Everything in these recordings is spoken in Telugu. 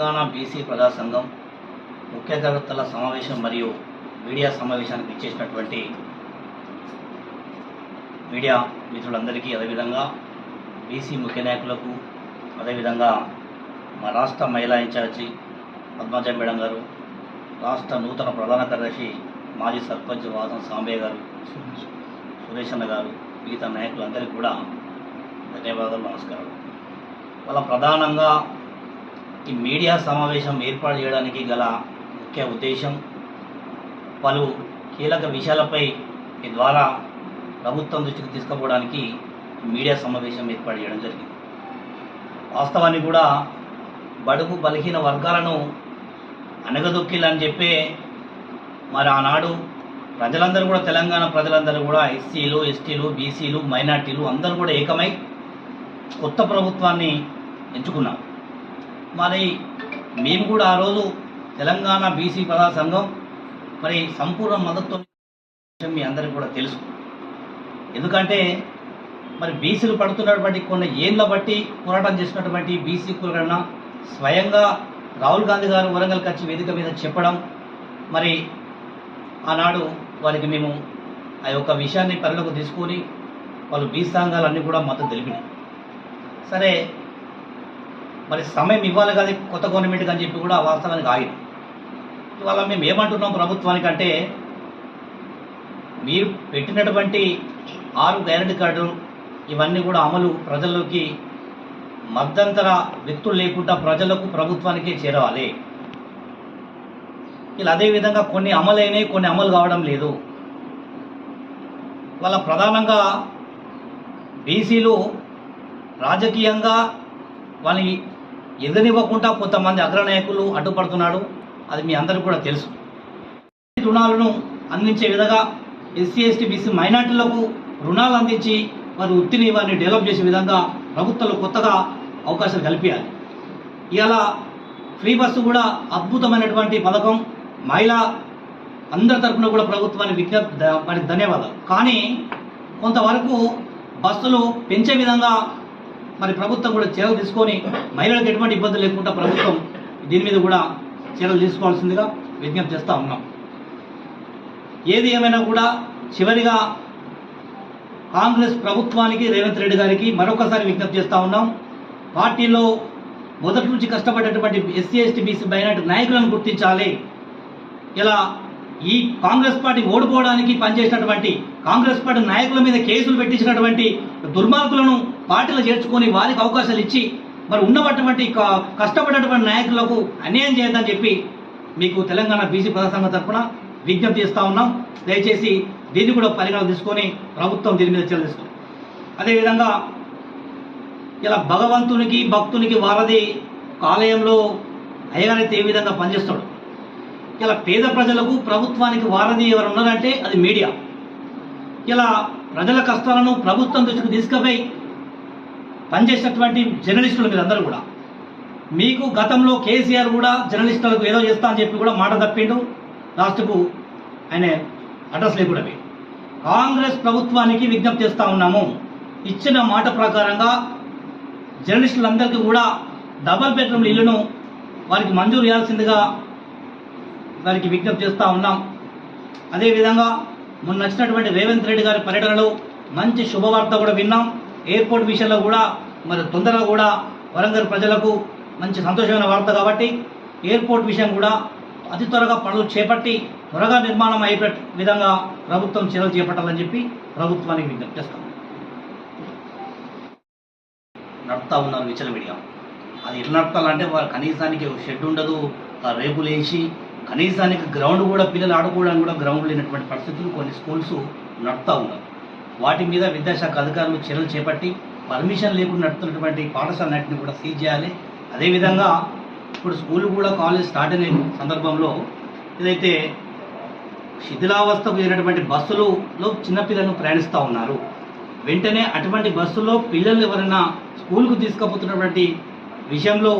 బీసీ ప్రజా సంఘం ముఖ్య కార్యకర్తల సమావేశం మరియు మీడియా సమావేశానికి ఇచ్చేసినటువంటి మీడియా మిత్రులందరికీ అదేవిధంగా బీసీ ముఖ్య నాయకులకు అదేవిధంగా మా రాష్ట్ర మహిళా ఇన్ఛార్జి పద్మజ మేడం గారు రాష్ట్ర నూతన ప్రధాన కార్యదర్శి మాజీ సర్పంచ్ వాదం సాంబయ్య గారు సురేష్ అన్న గారు మిగతా నాయకులందరికీ కూడా ధన్యవాదాలు నమస్కారం వాళ్ళ ప్రధానంగా ఈ మీడియా సమావేశం ఏర్పాటు చేయడానికి గల ముఖ్య ఉద్దేశం పలు కీలక విషయాలపై ఈ ద్వారా ప్రభుత్వం దృష్టికి తీసుకుపోవడానికి మీడియా సమావేశం ఏర్పాటు చేయడం జరిగింది. వాస్తవానికి కూడా బడుగు బలహీన వర్గాలను అనగదొక్కిలని చెప్పే మరి ఆనాడు ప్రజలందరూ కూడా తెలంగాణ ప్రజలందరూ కూడా ఎస్సీలు ఎస్టీలు బీసీలు మైనార్టీలు అందరూ కూడా ఏకమై కొత్త ప్రభుత్వాన్ని ఎంచుకున్నారు. మరి మేము కూడా ఆ రోజు తెలంగాణ బీసీ ప్రజా సంఘం మరి సంపూర్ణ మద్దతు మీ అందరికీ కూడా తెలుసు. ఎందుకంటే మరి బీసీలు పడుతున్నటువంటి కొన్ని ఏళ్ళ బట్టి పోరాటం చేసినటువంటి బీసీ కులగణ స్వయంగా రాహుల్ గాంధీ గారు వరంగల్కి వచ్చి వేదిక మీద చెప్పడం మరి ఆనాడు వారికి మేము ఆ యొక్క విషయాన్ని పరిగణకు తీసుకొని వాళ్ళు బీసీ సంఘాలన్నీ కూడా మద్దతు తెలిపినాయి. సరే మరి సమయం ఇవ్వాలి కదా కొత్త గవర్నమెంట్కి అని చెప్పి కూడా వాస్తవానికి ఆగింది ఇవాళ మేము ఏమంటున్నాం ప్రభుత్వానికి అంటే మీరు పెట్టినటువంటి ఆరు గ్యారెంటీ కార్డులు ఇవన్నీ కూడా అమలు ప్రజల్లోకి మధ్యంతర వ్యక్తులు లేకుండా ప్రజలకు ప్రభుత్వానికే చేరవాలి. ఇలా అదేవిధంగా కొన్ని అమలైనవి కొన్ని అమలు కావడం లేదు. వాళ్ళ ప్రధానంగా బీసీలు రాజకీయంగా వాళ్ళని ఎదనివ్వకుండా కొంతమంది అగ్రనాయకులు అడ్డుపడుతున్నాడు. అది మీ అందరికీ కూడా తెలుసు. రుణాలను అందించే విధంగా ఎస్సీ ఎస్టీ బీసీ మైనార్టీలకు రుణాలు అందించి వారి వృత్తిని వారిని డెవలప్ చేసే విధంగా ప్రభుత్వాలు కొత్తగా అవకాశాలు కల్పించాలి. ఇలా ఫ్రీ బస్సు కూడా అద్భుతమైనటువంటి పథకం. మహిళ అందరి తరఫున కూడా ప్రభుత్వానికి విజ్ఞప్తి వారికి ధన్యవాదాలు. కానీ కొంతవరకు బస్సులు పెంచే విధంగా మరి ప్రభుత్వం కూడా చర్యలు తీసుకొని మహిళలకు ఎటువంటి ఇబ్బంది లేకుండా ప్రభుత్వం దీని మీద కూడా చర్యలు తీసుకోవాల్సిందిగా విజ్ఞప్తి చేస్తూ ఉన్నాం. ఏది ఏమైనా కూడా చివరిగా కాంగ్రెస్ ప్రభుత్వానికి రేవంత్ రెడ్డి గారికి మరొకసారి విజ్ఞప్తి చేస్తూ ఉన్నాం. పార్టీలో మొదటి నుంచి కష్టపడేటువంటి ఎస్సీ ఎస్టీ బీసీ మైనార్టీ నాయకులను గుర్తించాలి. ఇలా ఈ కాంగ్రెస్ పార్టీ ఓడిపోవడానికి పనిచేసినటువంటి కాంగ్రెస్ పార్టీ నాయకుల మీద కేసులు పెట్టించినటువంటి దుర్మార్గులను పార్టీలో చేర్చుకొని వారికి అవకాశాలు ఇచ్చి మరి ఉన్నటువంటి కష్టపడేటువంటి నాయకులకు అన్యాయం చేయదని చెప్పి మీకు తెలంగాణ బీసీ ప్రదర్శన సంఘం తరఫున విజ్ఞప్తి చేస్తా ఉన్నాం. దయచేసి దీన్ని కూడా పరిగణన తీసుకొని ప్రభుత్వం దీని మీద చర్యలు తీసుకుంది అదేవిధంగా ఇలా భగవంతునికి భక్తునికి వారధి ఆలయంలో అయ్యగారైతే ఏ విధంగా పనిచేస్తాడు? ఇలా పేద ప్రజలకు ప్రభుత్వానికి వారధి ఎవరు ఉన్నారంటే అది మీడియా. ఇలా ప్రజల కష్టాలను ప్రభుత్వం దృష్టికి తీసుకుపోయి పనిచేసినటువంటి జర్నలిస్టులు మీరందరూ కూడా. మీకు గతంలో కేసీఆర్ కూడా జర్నలిస్టులకు ఏదో చేస్తా అని చెప్పి కూడా మాట తప్పిండు. లాస్ట్కు ఆయన అడ్రస్ లేకుండా కాంగ్రెస్ ప్రభుత్వానికి విజ్ఞప్తి చేస్తూ ఉన్నాము. ఇచ్చిన మాట ప్రకారంగా జర్నలిస్టులందరికీ కూడా డబల్ బెడ్రూమ్ ఇల్లును వారికి మంజూరు చేయాల్సిందిగా వారికి విజ్ఞప్తి చేస్తూ ఉన్నాం. అదేవిధంగా మొన్న వచ్చినటువంటి రేవంత్ రెడ్డి గారి పర్యటనలో మంచి శుభవార్త కూడా విన్నాం. ఎయిర్పోర్ట్ విషయంలో కూడా మరి తొందరగా కూడా వరంగల్ ప్రజలకు మంచి సంతోషమైన వార్త కాబట్టి ఎయిర్పోర్ట్ విషయం కూడా అతి త్వరగా పనులు చేపట్టి త్వరగా నిర్మాణం అయ్యే విధంగా ప్రభుత్వం చర్యలు చేపట్టాలని చెప్పి ప్రభుత్వానికి విజ్ఞప్తి చేస్తాం. నడుపుతా ఉన్నారు విచ్చలవిడిగా అది ఎట్లా నడపాలంటే వారు కనీసానికి ఒక షెడ్ ఉండదు. రేపు రేపులు వేసి కనీసానికి గ్రౌండ్ కూడా పిల్లలు ఆడుకోవడానికి కూడా గ్రౌండ్ లేనటువంటి పరిస్థితులు కొన్ని స్కూల్స్ నడుతూ ఉన్నారు వాటి మీద విద్యాశాఖ అధికారులు చర్యలు చేపట్టి పర్మిషన్ లేకుండా నడుపుతున్నటువంటి పాఠశాలన్నింటిని కూడా సీజ్ చేయాలి. అదేవిధంగా ఇప్పుడు స్కూల్ కూడా కాలేజ్ స్టార్ట్ అయిన సందర్భంలో ఏదైతే శిథిలావస్థకు చేరినటువంటి బస్సులలో చిన్నపిల్లలను ప్రయాణిస్తూ ఉన్నారు. వెంటనే అటువంటి బస్సులో పిల్లలు ఎవరైనా స్కూల్కు తీసుకుపోతున్నటువంటి విషయంలో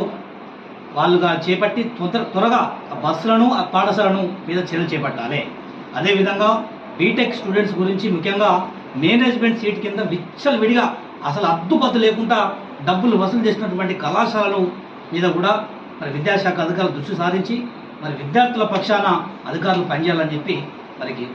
వాళ్ళుగా చేపట్టి త్వర త్వరగా ఆ బస్సులను ఆ పాఠశాలను మీద చర్యలు చేపట్టాలి. అదేవిధంగా బీటెక్ స్టూడెంట్స్ గురించి ముఖ్యంగా మేనేజ్మెంట్ సీట్ కింద విచ్చలు విడిగా అసలు అద్దుపద్దు లేకుండా డబ్బులు వసూలు చేసినటువంటి కళాశాలలు మీద కూడా మరి విద్యాశాఖ అధికారులు దృష్టి సారించి మరి విద్యార్థుల పక్షాన అధికారులు పనిచేయాలని చెప్పి మరికి